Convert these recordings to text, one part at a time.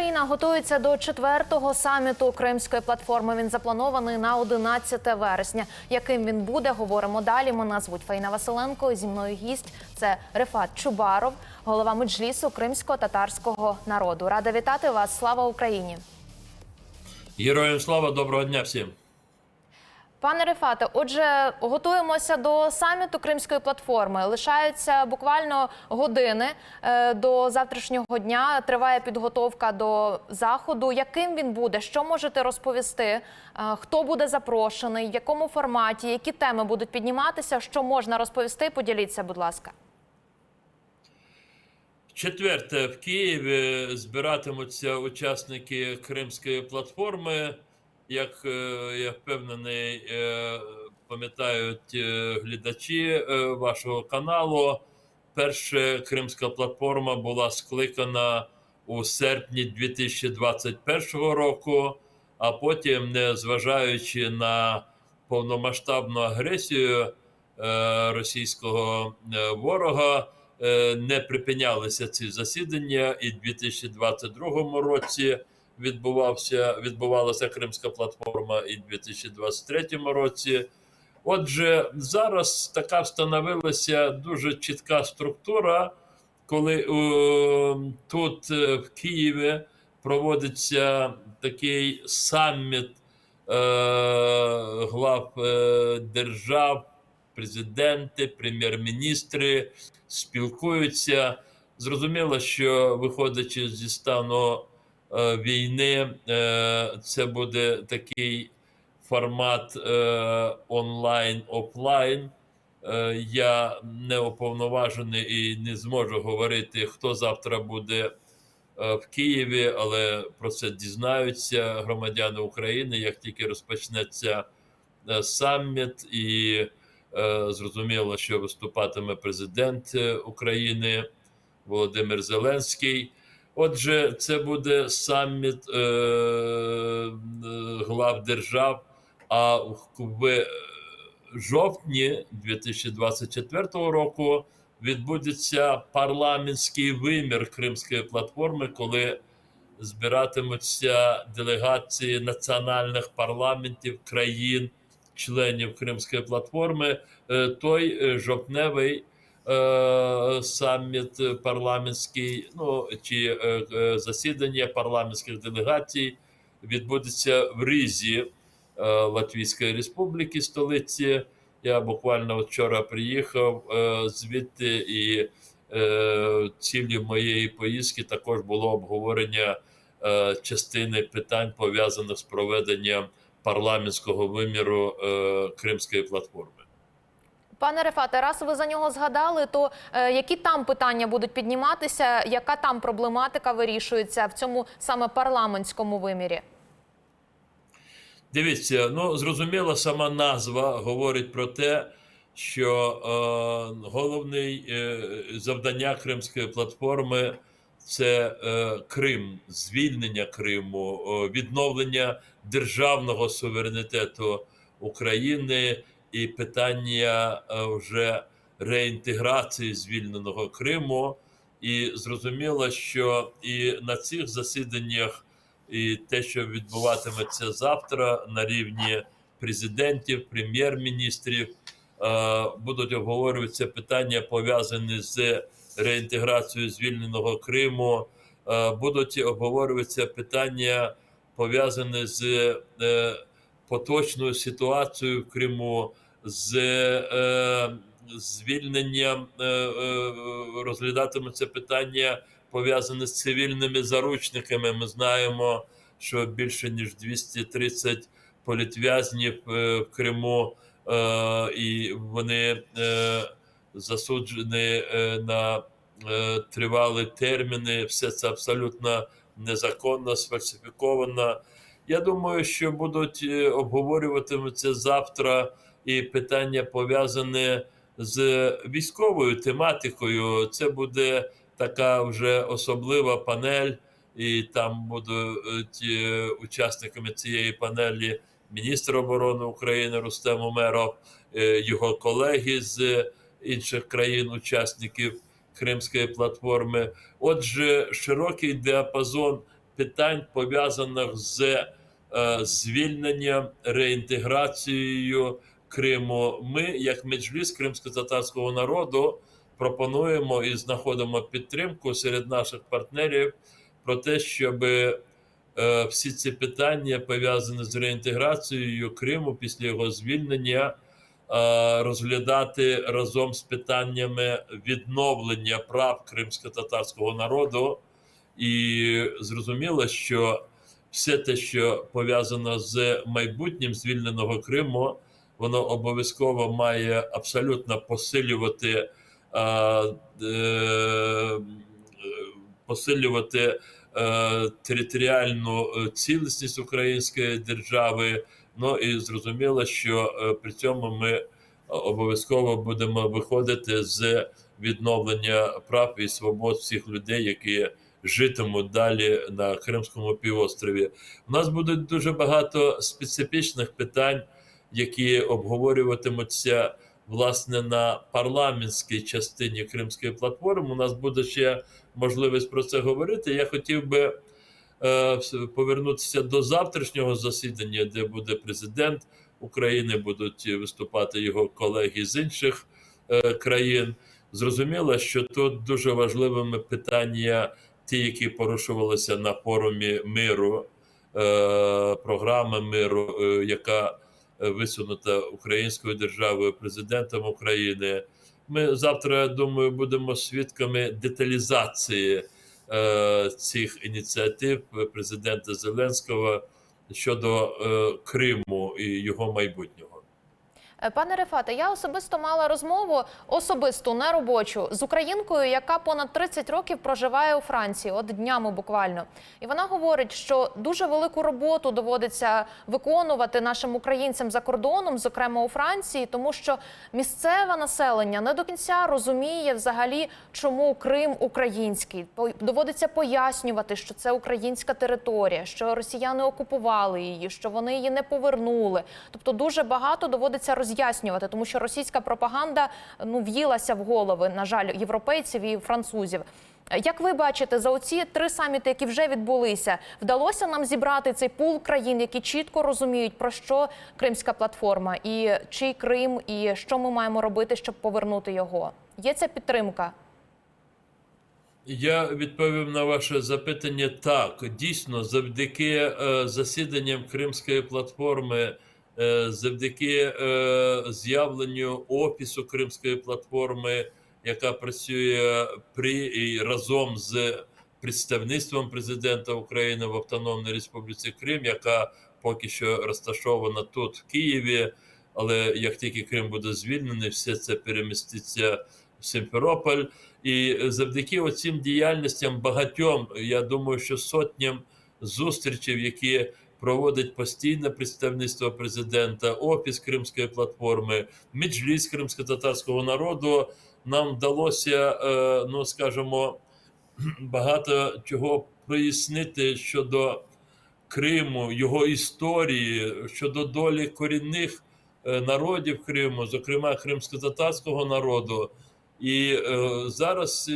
Україна готується до четвертого саміту Кримської платформи. Він запланований на 11 вересня. Яким він буде, говоримо далі. Мене звуть Фаїна Василенко. Зі мною гість це Рефат Чубаров, голова меджлісу кримсько-татарського народу. Рада вітати вас. Слава Україні! Героям слава, доброго дня всім. Пане Рефате, отже, готуємося до саміту Кримської платформи. Лишаються буквально години е, до завтрашнього дня. Триває підготовка до заходу. Яким він буде? Що можете розповісти? Е, Хто буде запрошений? В якому форматі? Які теми будуть підніматися? Що можна розповісти? Поділіться, будь ласка. Четверте, в Києві збиратимуться учасники Кримської платформи. Як е, я впевнений, е, пам'ятають е, глядачі вашого каналу. Перша Кримська платформа була скликана у серпні 2021 року, а потім, незважаючи на повномасштабну агресію російського ворога, не припинялися ці засідання, і в 2022 році відбувався відбувалася Кримська платформа, і в 2023 році. Отже, зараз така встановилася дуже чітка структура, коли о, тут е, в Києві проводиться такий саміт е, глав е, держав, президенти, прем'єр-міністри спілкуються. Зрозуміло, що виходячи зі стану е, війни, е, це буде такий формат е, онлайн-офлайн. Е, я не уповноважений і не зможу говорити, хто завтра буде е, в Києві, але про це дізнаються громадяни України, як тільки розпочнеться е, саміт, і е, зрозуміло, що виступатиме президент е, України Володимир Зеленський. Отже, це буде саміт е, глав держав. А в жовтні 2024 року відбудеться парламентський вимір Кримської платформи, коли збиратимуться делегації національних парламентів країн, членів Кримської платформи. Е, Той е, жовтневий саміт парламентський, ну чи е, е, засідання парламентських делегацій відбудеться в Різі. е, Латвійської Республіки, столиці. Я буквально вчора приїхав е, звідти, і е, цілі моєї поїздки також було обговорення е, частини питань пов'язаних з проведенням парламентського виміру е, Кримської платформи. Пане Рефате, раз ви за нього згадали, то е, які там питання будуть підніматися? Яка там проблематика вирішується в цьому саме парламентському вимірі? Дивіться, ну зрозуміло, сама назва говорить про те, що е, головне е, завдання Кримської платформи це е, Крим, звільнення Криму, е, відновлення державного суверенітету України і питання е, вже реінтеграції звільненого Криму. І зрозуміло, що і на цих засіданнях і те, що відбуватиметься завтра на рівні президентів, прем'єр-міністрів, е, будуть обговорюватися питання пов'язані з реінтеграцією звільненого Криму, е, будуть обговорюватися питання пов'язані з поточною ситуацією в Криму, з е, звільненням е, е, розглядатиметься питання пов'язане з цивільними заручниками. Ми знаємо, що більше ніж 230 політв'язнів е, в Криму, е, і вони е, засуджені е, на е, тривалі терміни. Все це абсолютно незаконно, сфальсифіковано. Я думаю, що будуть обговорюватимуться завтра і питання пов'язане з військовою тематикою. Це буде така вже особлива панель, і там будуть е, учасниками цієї панелі міністр оборони України Рустем Умеров, е, його колеги з інших країн-учасників Кримської платформи. Отже, широкий діапазон питань пов'язаних з е, звільненням реінтеграцією Криму. Ми, як меджліс кримсько-татарського народу, пропонуємо і знаходимо підтримку серед наших партнерів про те, щоб е, всі ці питання пов'язані з реінтеграцією Криму після його звільнення е, розглядати разом з питаннями відновлення прав кримсько-татарського народу. І зрозуміло, що все те, що пов'язано з майбутнім звільненого Криму, воно обов'язково має абсолютно посилювати, а, е, посилювати е, територіальну е, цілісність української держави. Ну і зрозуміло, що е, при цьому ми обов'язково будемо виходити з відновлення прав і свобод всіх людей, які житимуть далі на Кримському півострові. У нас буде дуже багато специфічних питань, які обговорюватимуться власне на парламентській частині Кримської платформи. У нас буде ще можливість про це говорити. Я хотів би е, повернутися до завтрашнього засідання, де буде президент України, будуть виступати його колеги з інших е, країн. Зрозуміло, що тут дуже важливими питання, ті, які порушувалися на форумі миру, е, програми миру, е, яка висунута українською державою, президентом України. Ми завтра, я думаю, будемо свідками деталізації е, цих ініціатив президента Зеленського щодо е, Криму і його майбутнього. Е, Пане Рефате, я особисто мала розмову особисту, не робочу, з українкою, яка понад 30 років проживає у Франції, от днями буквально. І вона говорить, що дуже велику роботу доводиться виконувати нашим українцям за кордоном, зокрема у Франції, тому що місцеве населення не до кінця розуміє взагалі, чому Крим український. Доводиться пояснювати, що це українська територія, що росіяни окупували її, що вони її не повернули. Тобто дуже багато доводиться роз'яснювати, тому що російська пропаганда ну в'їлася в голови, на жаль, європейців і французів. Як ви бачите, за оці три саміти, які вже відбулися, вдалося нам зібрати цей пул країн, які чітко розуміють про що Кримська платформа, і чий Крим, і що ми маємо робити, щоб повернути його? Є ця підтримка? Я відповів на ваше запитання так. Дійсно, завдяки е, засіданням Кримської платформи, завдяки е, з'явленню офісу Кримської платформи, яка працює при і разом з представництвом президента України в Автономній Республіці Крим, яка поки що розташована тут, в Києві. Але як тільки Крим буде звільнений, все це переміститься в Симферополь. І завдяки оцим діяльностям багатьом, я думаю, що сотням зустрічей, які проводить постійне представництво президента, офіс Кримської платформи, меджліс кримсько-татарського народу, нам вдалося, е, ну скажімо, багато чого прояснити щодо Криму, його історії, щодо долі корінних е, народів Криму, зокрема кримсько-татарського народу. І е, зараз,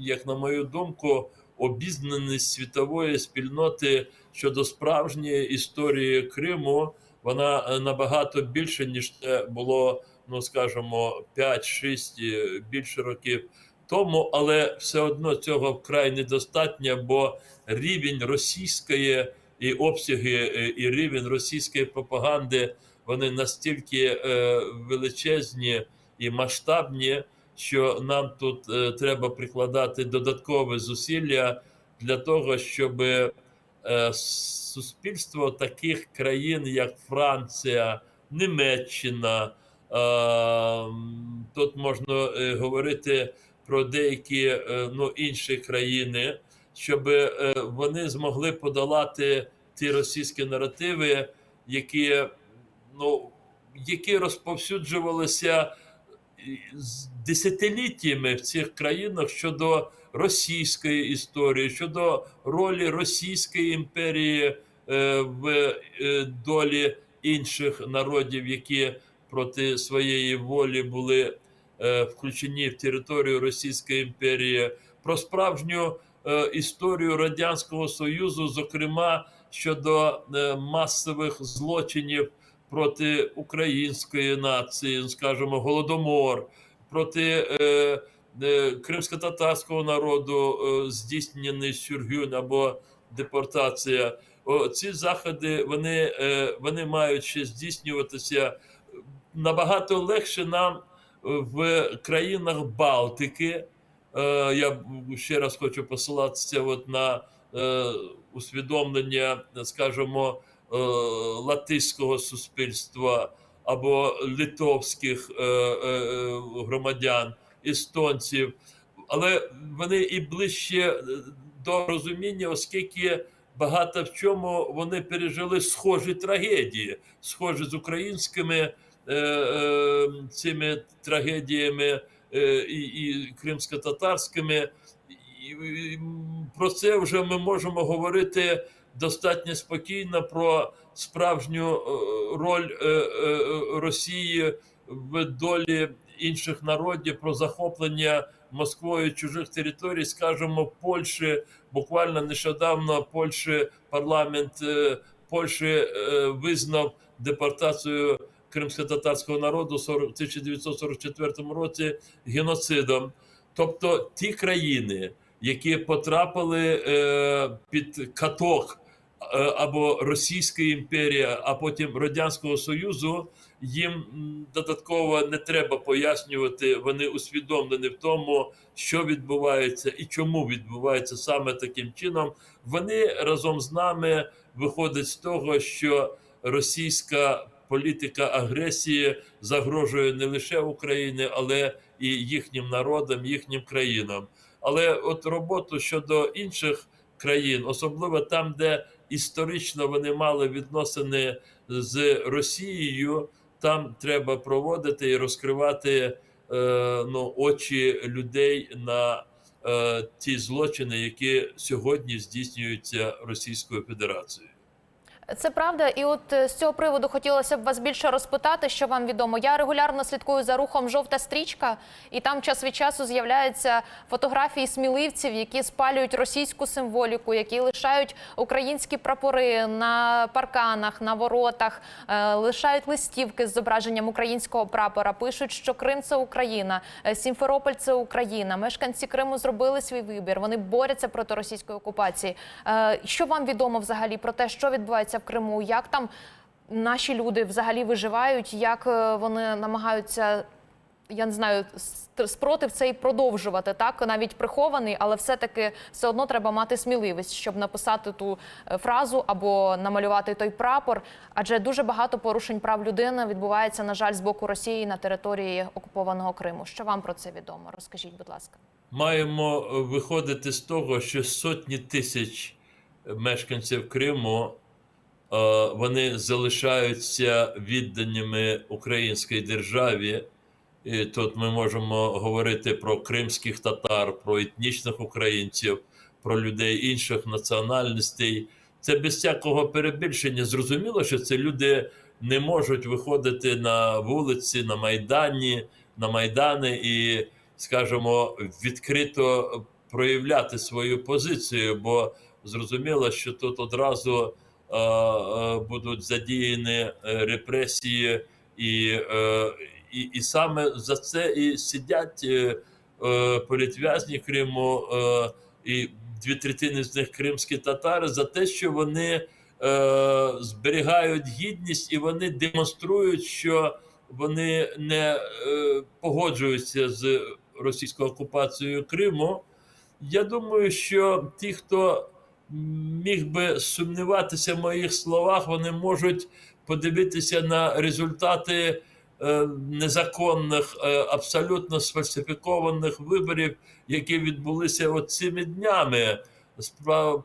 як на мою думку, обізнаність світової спільноти щодо справжньої історії Криму, вона е, набагато більше, ніж це було, ну скажімо, 5-6 е, більше років тому, але все одно цього вкрай недостатньо, бо рівень російської і обсяги, е, і рівень російської пропаганди вони настільки е, величезні і масштабні, що нам тут е, треба прикладати додаткові зусилля для того, щоб е, суспільство таких країн, як Франція, Німеччина, е, тут можна е, говорити про деякі е, ну, інші країни, щоб е, вони змогли подолати ті російські наративи, які, ну, які розповсюджувалися десятиліттями в цих країнах щодо російської історії, щодо ролі Російської імперії е, в е, долі інших народів, які проти своєї волі були е, включені в територію Російської імперії, про справжню історію радянського союзу, зокрема щодо масових злочинів проти української нації, скажімо, голодомор, проти е, е, кримсько-татарського народу, е, здійснений сюргюн або депортація. О, ці заходи вони, е, вони мають ще здійснюватися набагато легше нам в країнах Балтики. Е, Я ще раз хочу посилатися от на е, усвідомлення, скажімо, е, латиського суспільства або литовських е, е, громадян, естонців, але вони і ближче е, до розуміння, оскільки багато в чому вони пережили схожі трагедії, схожі з українськими е, е, цими трагедіями е, і, і кримсько-татарськими. Про це вже ми можемо говорити достатньо спокійно про справжню е, роль е, е, Росії в долі інших народів, про захоплення Москвою чужих територій, скажімо, Польщі. Буквально нещодавно Польщі парламент Польщі визнав депортацію кримсько-татарського народу в 40 1944 році геноцидом. Тобто ті країни, які потрапили е, під каток або Російської імперії, а потім Радянського Союзу, їм додатково не треба пояснювати. Вони усвідомлені в тому, що відбувається і чому відбувається саме таким чином. Вони разом з нами виходять з того, що російська політика агресії загрожує не лише Україні, але і їхнім народам, їхнім країнам. Але от роботу щодо інших країн, особливо там, де історично вони мали відносини з Росією, там треба проводити і розкривати е, ну, очі людей на е, ті злочини, які сьогодні здійснюються Російською Федерацією. Це правда, і от е, з цього приводу хотілося б вас більше розпитати, що вам відомо. Я регулярно слідкую за рухом жовта стрічка, і там час від часу з'являються фотографії сміливців, які спалюють російську символіку, які лишають українські прапори на парканах, на воротах, е, лишають листівки з зображенням українського прапора. Пишуть, що Крим це Україна, е, Сімферополь це Україна. Мешканці Криму зробили свій вибір. Вони борються проти російської окупації. Що вам відомо взагалі про те, що відбувається в Криму? Як там наші люди взагалі виживають? Як е, вони намагаються? Я не знаю, спротив цей продовжувати так, навіть прихований, але все-таки все одно треба мати сміливість, щоб написати ту е, фразу або намалювати той прапор. Адже дуже багато порушень прав людини відбувається, на жаль, з боку Росії на території окупованого Криму. Що вам про це відомо? Розкажіть, будь ласка. маємо виходити з того, що сотні тисяч мешканців Криму вони залишаються відданими українській державі. І тут ми можемо говорити про кримських татар, про етнічних українців, про людей інших національностей. Це без всякого перебільшення. Зрозуміло, що це люди не можуть виходити на вулиці, на майдані, на майдани і скажімо, відкрито проявляти свою позицію, бо зрозуміло, що тут одразу е, е, будуть задіяні е, репресії, і, е, і, і саме за це і сидять е, е, політв'язні Криму, е, і дві третини з них кримські татари, за те, що вони е, зберігають гідність і вони демонструють, що вони не е, погоджуються з російською окупацією Криму. Я думаю, що ті, хто міг би сумніватися в моїх словах, вони можуть подивитися на результати е, незаконних, е, абсолютно сфальсифікованих виборів, які відбулися цими днями. Справа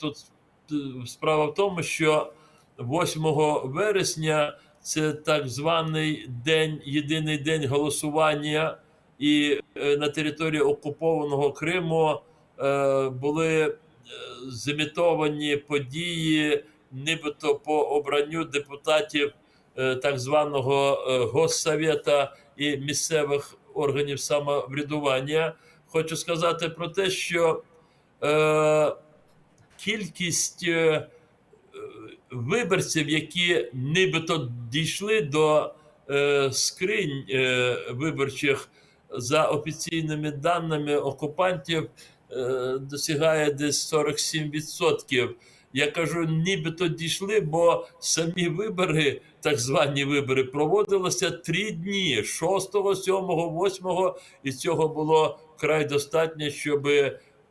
тут е, справа в тому, що 8 вересня це так званий день, єдиний день голосування, і на території окупованого Криму були зімітовані події, нібито по обранню депутатів е, так званого е, Госсовета і місцевих органів самоврядування. Хочу сказати про те, що е, кількість е, виборців, які нібито дійшли до е, скринь е, виборчих за офіційними даними окупантів, досягає десь 47%. Я кажу, нібито дійшли, бо самі вибори, так звані вибори, проводилися три дні: 6, 7, 8, і цього було край достатньо, щоб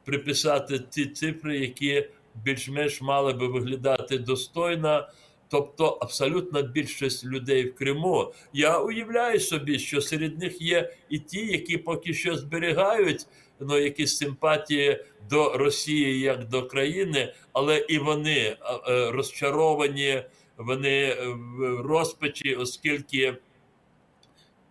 приписати ті цифри, які більш-менш мали би виглядати достойно. Тобто абсолютна більшість людей в Криму. Я уявляю собі, що серед них є і ті, які поки що зберігають ну, якісь симпатії до Росії як до країни, але і вони е, е, розчаровані, вони в розпачі, оскільки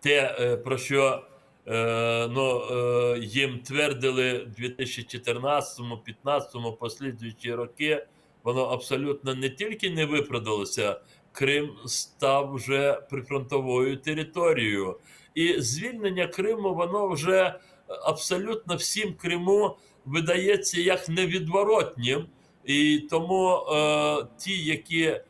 те, е, про що е, ну, е, їм твердили в 2014-2015 послідуючі роки, воно абсолютно не тільки не виправдалося, Крим став вже прифронтовою територією. І звільнення Криму, воно вже абсолютно всім Криму видається як невідворотнім. І тому е, ті, які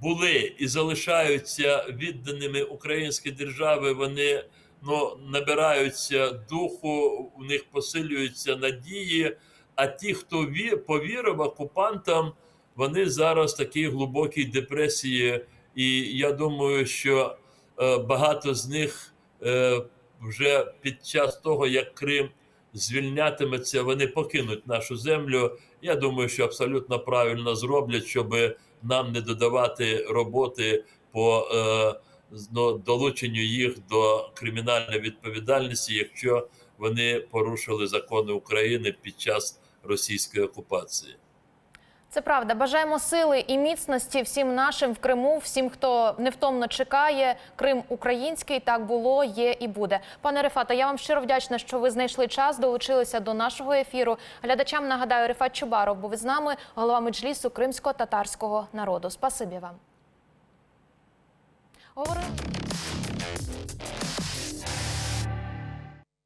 були і залишаються відданими українській державі, вони ну, набираються духу, у них посилюються надії. А ті, хто ві- повірив окупантам, вони зараз в такій глибокій депресії. І я думаю, що е, багато з них е, вже під час того, як Крим звільнятиметься, вони покинуть нашу землю. Я думаю, що абсолютно правильно зроблять, щоб нам не додавати роботи по ну, долученню їх до кримінальної відповідальності, якщо вони порушили закони України під час російської окупації. Це правда. Бажаємо сили і міцності всім нашим в Криму, всім, хто невтомно чекає. Крим український так було, є і буде. Пане Рефата, я вам щиро вдячна, що ви знайшли час, долучилися до нашого ефіру. Глядачам нагадаю, Рефат Чубаров був із нами, голова меджлісу кримсько-татарського народу. Спасибі вам. Говорили.